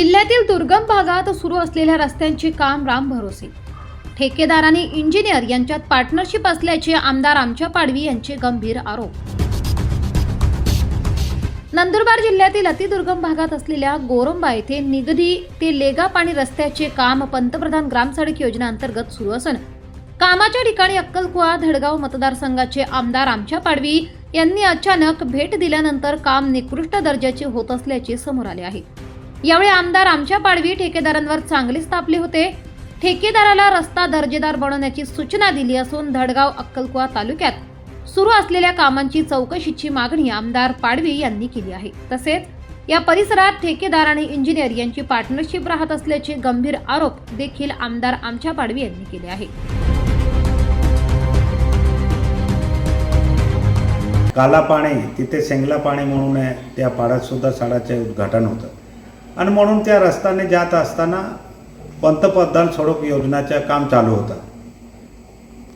जिल्ह्यातील दुर्गम भागात सुरू असलेल्या रस्त्यांचे काम राम भरोसे. ठेकेदार आणि इंजिनियर यांच्यात पार्टनरशिप असल्याचे आमदार आमच्या पाडवी यांचे गंभीर आरोप. नंदुरबार जिल्ह्यातील अतिदुर्गम भागात असलेल्या गोरंबा येथे निगदी ते लेगा पाणी रस्त्याचे काम पंतप्रधान ग्राम सडक योजना अंतर्गत सुरू असून कामाच्या ठिकाणी अक्कलकुवा धडगाव मतदारसंघाचे आमदार आमच्या पाडवी यांनी अचानक भेट दिल्यानंतर काम निकृष्ट दर्जाचे होत असल्याचे समोर आले आहे. यावेळी आमदार आमच्या पाडवी ठेकेदारांवर चांगलीच तापले होते. ठेकेदाराला रस्ता दर्जेदार बनवण्याची सूचना दिली असून धडगाव अक्कलकुवा तालुक्यात सुरू असलेल्या कामांची चौकशीची मागणी आमदार पाडवी यांनी केली आहे. तसेच या परिसरात ठेकेदार आणि इंजिनियर यांची पार्टनरशिप राहत असल्याचे गंभीर आरोप देखील आमदार आमच्या पाडवी यांनी केले आहे. काला पाणी तिथे सेंगला पाणी म्हणून त्या पाड्यात सुद्धा साडाचे उद्घाटन होतं. आणि म्हणून त्या रस्त्याने जात असताना पंतप्रधान सडक योजनाचं काम चालू होतं.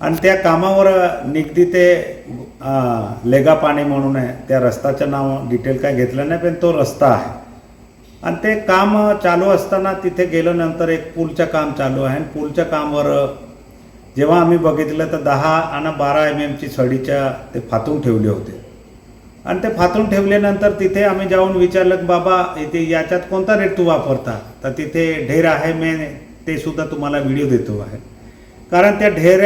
आणि त्या कामावर निगदी ते लेगा पाणी म्हणून आहे. त्या रस्त्याचं नाव डिटेल काय घेतलं नाही पण तो रस्ता आहे. आणि ते काम चालू असताना तिथे गेल्यानंतर एक पूलचं काम चालू आहे. आणि पूलच्या कामावर जेव्हा आम्ही बघितलं तर दहा आणि बारा एम एमची सडीच्या ते फातून ठेवले होते. आणि ते फातून ठेवल्यानंतर तिथे आम्ही जाऊन विचारलं की बाबा इथे याच्यात कोणता रेट तू वापरता? तर तिथे ढेर आहे मी ते सुद्धा तुम्हाला व्हिडिओ देतो आहे. कारण त्या ढेर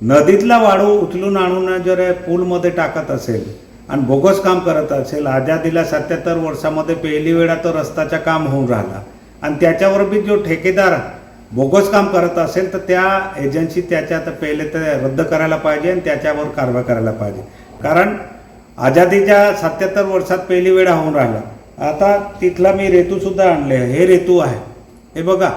नदीतला वाळू उचलून आणून जर पूलमध्ये टाकत असेल आणि बोगस काम करत असेल आझादीला सत्याहत्तर वर्षामध्ये पहिली वेळा तो रस्ताचा काम होऊन राहिला. आणि त्याच्यावर बी जो ठेकेदार बोगस काम करत असेल तर त्या एजन्सी त्याच्यात पहिले तर रद्द करायला पाहिजे आणि त्याच्यावर कारवाई करायला पाहिजे. कारण आजादीच्या सत्याहत्तर वर्षात पहिली वेळा होऊन राहिला. आता तिथला मी रेतूसुद्धा आणले आहे. हे रेतू आहे. हे बघा.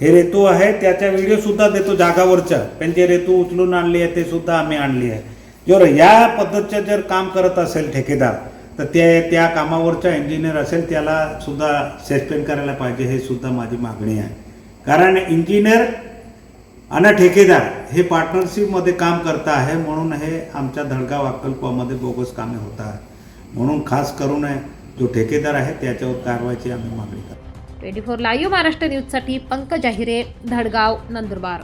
हे रेतू आहे. त्याचा व्हिडिओ सुद्धा देतो जागावरच्या. पण जे रेतू उचलून आणली आहे ते सुद्धा आम्ही आणली आहे. जर या पद्धतीचं जर काम करत असेल ठेकेदार तर ते त्या कामावरचा इंजिनियर असेल त्याला सुद्धा सस्पेंड करायला पाहिजे हे सुद्धा माझी मागणी आहे. कारण इंजिनियर आणि ठेकेदार हे पार्टनरशिपमध्ये काम करत आहे म्हणून हे आमच्या धडगाव अक्कलकुवामध्ये बोगस कामे होत आहे म्हणून खास करून जो ठेकेदार आहे त्याच्यावर कारवाईची आम्ही मागणी करतो. ट्वेंटी फोर लाईव्ह महाराष्ट्र न्यूजसाठी पंकज अहिरे धडगाव नंदुरबार.